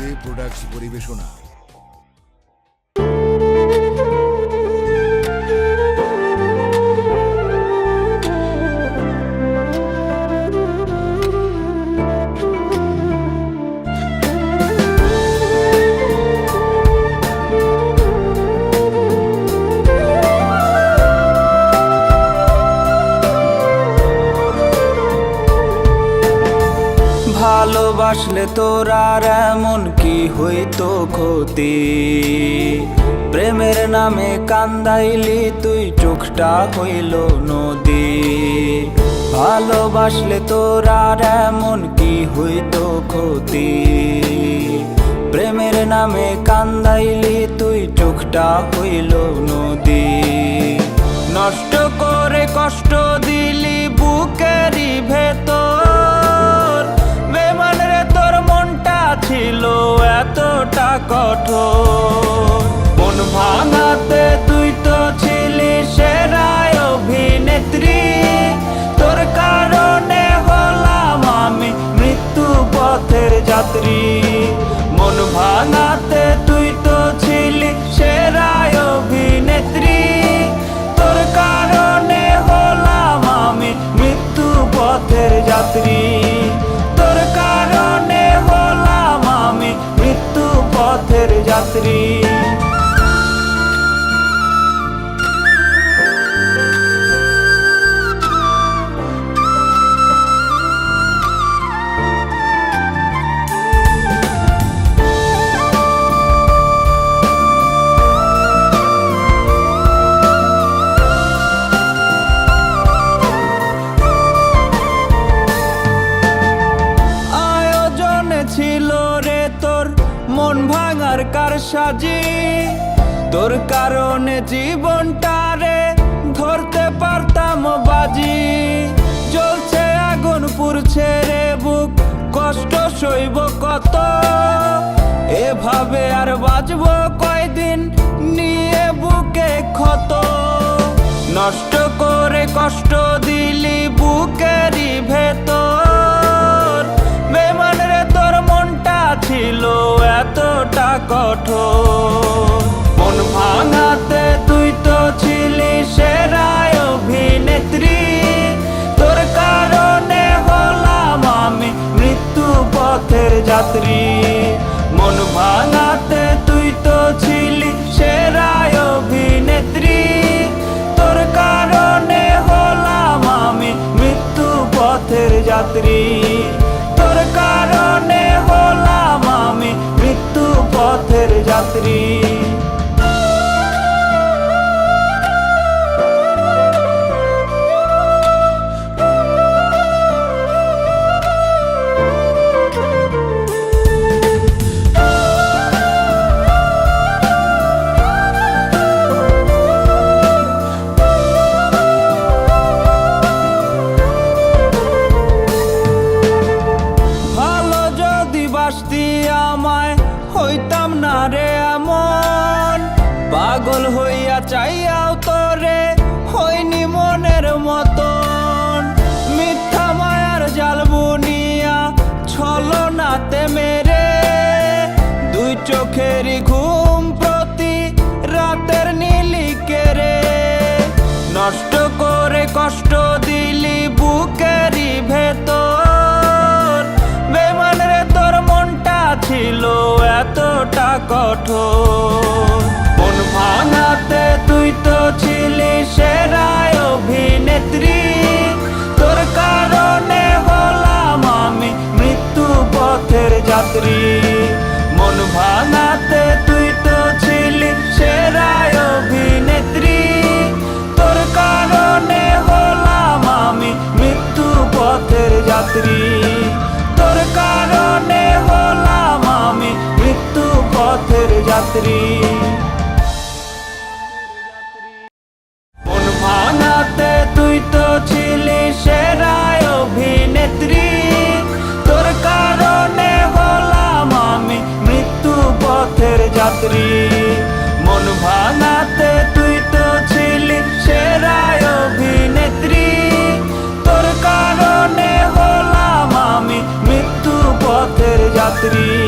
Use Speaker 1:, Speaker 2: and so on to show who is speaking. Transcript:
Speaker 1: J products পরিবেশনা
Speaker 2: ভালোবাসলে তোর আর এমন কি হইতো ক্ষতি? প্রেমের নামে কান্দাইলি তুই চোখটা হইল নদী। ভালোবাসলে তোর আর এমন কি হইতো ক্ষতি? প্রেমের নামে কান্দাইলি তুই চোখটা হইল নদী। নষ্ট করে কষ্ট দিলি কঠোর মন ভাঙাতে তুই তো ছিলি সেরাই অভিনেত্রী। তোর কারণে হলাম আমি মৃত্যু পথের যাত্রী। মন ভাঙাতে তুই তো ছিলি সেরাই অভিনেত্রী। ভাঙার কার সাজি? তোর কারণে জীবনটা রে ধরতে পারতাম বাজি। জ্বলছে আগুন, পুড়ছে রে বুক, কষ্ট সইব কত? এভাবে আর বাঁচবো কয়দিন? নিয়ে বুকে ক্ষত। নষ্ট করে কষ্ট দিলি বুকেরই ভেতর। কঠোর। মন ভাঙাতে তুই তো ছিলি সেরাই অভিনেত্রী। তোর কারণে হলাম আমি মৃত্যু পথের যাত্রী। মন ভাঙাতে চাইয়াও তোরে হইনি মনের মতন। মিথ্যা মায়ার জাল বুনিয়া ছলো নাতে মেরে দুই চোখেরই ঘুম প্রতি রাতের নীলি কেরে নষ্ট করে কষ্ট দিলি বুকেরই ভেতর। বেমান রে তোর মনটা ছিল এতটা কঠোর। পথের যাত্রী মন ভাঙাতে তুই তো ছিলি সেরাই অভিনেত্রী। তোর কারণে হলাম আমি মৃত্যু পথের যাত্রী। তোর কারণে হলাম আমি মৃত্যু পথের যাত্রী। পথের মন ভাঙাতে তুই তো ছিলি সেরাই অভিনেত্রী। তোর কারণে হলাম আমি মৃত্যু পথের যাত্রী।